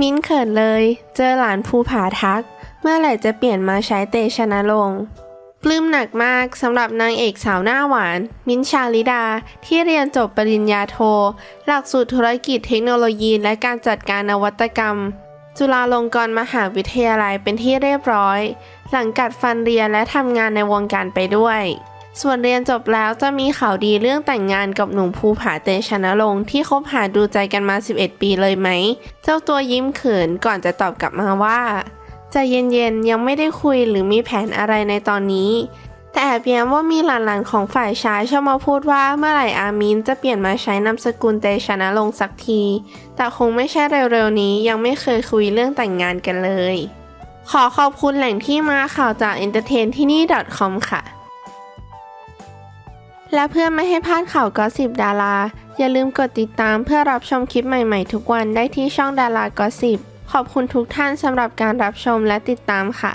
มิ้นเขินเลย เจอหลานภูผาทัก เมื่อไหร่จะเปลี่ยนมาใช้เตชะนรงปลื้มหนักมากสำหรับนางเอกสาวหน้าหวาน มิ้นชาลิดา ที่เรียนจบปริญญาโท หลักสูตรธุรกิจเทคโนโลยีและการจัดการนวัตกรรม จุฬาลงกรณ์มหาวิทยาลัยเป็นที่เรียบร้อย หลังกัดฟันเรียนและทำงานในวงการไปด้วย ส่วนเรียนจบแล้วจะมีข่าวดีเรื่องแต่งงานกับหนุ่มภูผาเตชะนรงค์ที่คบหาดูใจกันมา 11 ปีเลยไหม เจ้าตัวยิ้มเขินก่อนจะตอบกลับมาว่าใจะเย็นๆ ยังไม่ได้คุยหรือมีแผนอะไรในตอนนี้ แต่แอบแย้มว่ามีหลานๆ ของฝ่ายชายชอบมาพูดว่าเมื่อไหร่อามินจะเปลี่ยนมาใช้นามสกุลเตชะนรงสักที แต่คงไม่ใช่เร็วๆ นี้ยังไม่เคยคุยเรื่องแต่งงานกันเลย ขอขอบคุณแหล่งที่มาข่าวจาก entertain ที่นี่ .com ค่ะ และเพื่อไม่ให้พลาดข่าวก็สิบดารา อย่าลืมกดติดตามเพื่อรับชมคลิปใหม่ๆ ทุกวันได้ที่ช่องดารากอสิบขอบคุณทุกท่านสำหรับการรับชมและติดตามค่ะ